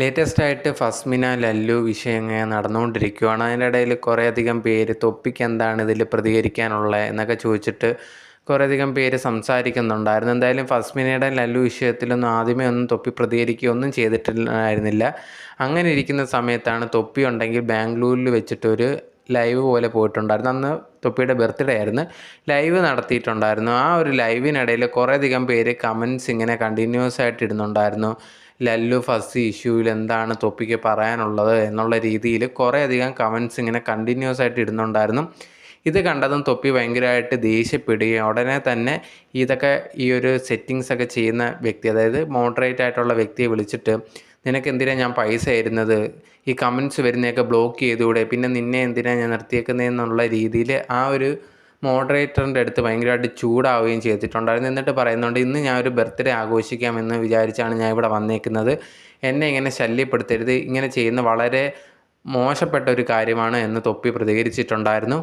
Latest ആയിട്ട് ഫസ്മിന ലല്ലു വിഷയം ഇങ്ങനെ നടന്നുകൊണ്ടിരിക്കുകയാണ് അതിന്റെ ഇടയിൽ കുറേയധികം പേര് തൊപ്പിക്ക് എന്താണ് ഇതിൽ പ്രതികരിക്കാനുള്ളത് എന്നൊക്കെ ചോദിച്ചിട്ട് കുറേയധികം പേര് സംസാരിക്കുന്നുണ്ടായിരുന്നു. എന്തായാലും ഫസ്മിനയുടെ ലല്ലു വിഷയത്തിലൊന്നും ആദ്യമേ ഒന്നും തൊപ്പി പ്രതികരിക്കുകയൊന്നും ചെയ്തിട്ടില്ലായിരുന്നില്ല. അങ്ങനെ ഇരിക്കുന്ന സമയത്താണ് തൊപ്പി ഉണ്ടെങ്കിൽ ബാംഗ്ലൂരിൽ വെച്ചിട്ടൊരു ലൈവ് പോലെ പോയിട്ടുണ്ടായിരുന്നു. അന്ന് തൊപ്പിയുടെ ബർത്ത്ഡേ ആയിരുന്നു. ലൈവ് നടത്തിയിട്ടുണ്ടായിരുന്നു. ആ ഒരു ലൈവിനിടയിൽ കുറേയധികം പേര് കമൻസ് ഇങ്ങനെ കണ്ടിന്യൂസ് ആയിട്ട് ഇടുന്നുണ്ടായിരുന്നു. ലല്ലു ഫസ്റ്റ് ഇഷ്യൂവിൽ എന്താണ് തൊപ്പിക്ക് പറയാനുള്ളത് എന്നുള്ള രീതിയിൽ കുറേയധികം കമൻസ് ഇങ്ങനെ കണ്ടിന്യൂസ് ആയിട്ട് ഇടുന്നുണ്ടായിരുന്നു. ഇത് കണ്ടതും തൊപ്പി ഭയങ്കരമായിട്ട് ദേഷ്യപ്പെടുകയും ഉടനെ തന്നെ ഇതൊക്കെ ഈ ഒരു സെറ്റിങ്സ് ഒക്കെ ചെയ്യുന്ന വ്യക്തി അതായത് മോഡറേറ്റ് ആയിട്ടുള്ള വ്യക്തിയെ വിളിച്ചിട്ട് നിനക്ക് എന്തിനാണ് ഞാൻ പൈസ തരുന്നത് ഈ കമൻസ് വരുന്നതൊക്കെ ബ്ലോക്ക് ചെയ്തുകൂടെ? പിന്നെ നിന്നെ എന്തിനാണ് ഞാൻ നിർത്തിയേക്കുന്നതെന്നുള്ള രീതിയിൽ ആ ഒരു മോഡറേറ്ററിന്റെ അടുത്ത് ഭയങ്കരമായിട്ട് ചൂടാവുകയും ചെയ്തിട്ടുണ്ടായിരുന്നു. എന്നിട്ട് പറയുന്നുണ്ട് ഇന്ന് ഞാൻ ഒരു ബർത്ത്ഡേ ആഘോഷിക്കാമെന്ന് വിചാരിച്ചാണ് ഞാൻ ഇവിടെ വന്നേക്കുന്നത്. എന്നെ ഇങ്ങനെ ശല്യപ്പെടുത്തരുത്. ഇങ്ങനെ ചെയ്യുന്ന വളരെ മോശപ്പെട്ട ഒരു കാര്യമാണ് എന്ന് തൊപ്പി പ്രതികരിച്ചിട്ടുണ്ടായിരുന്നു.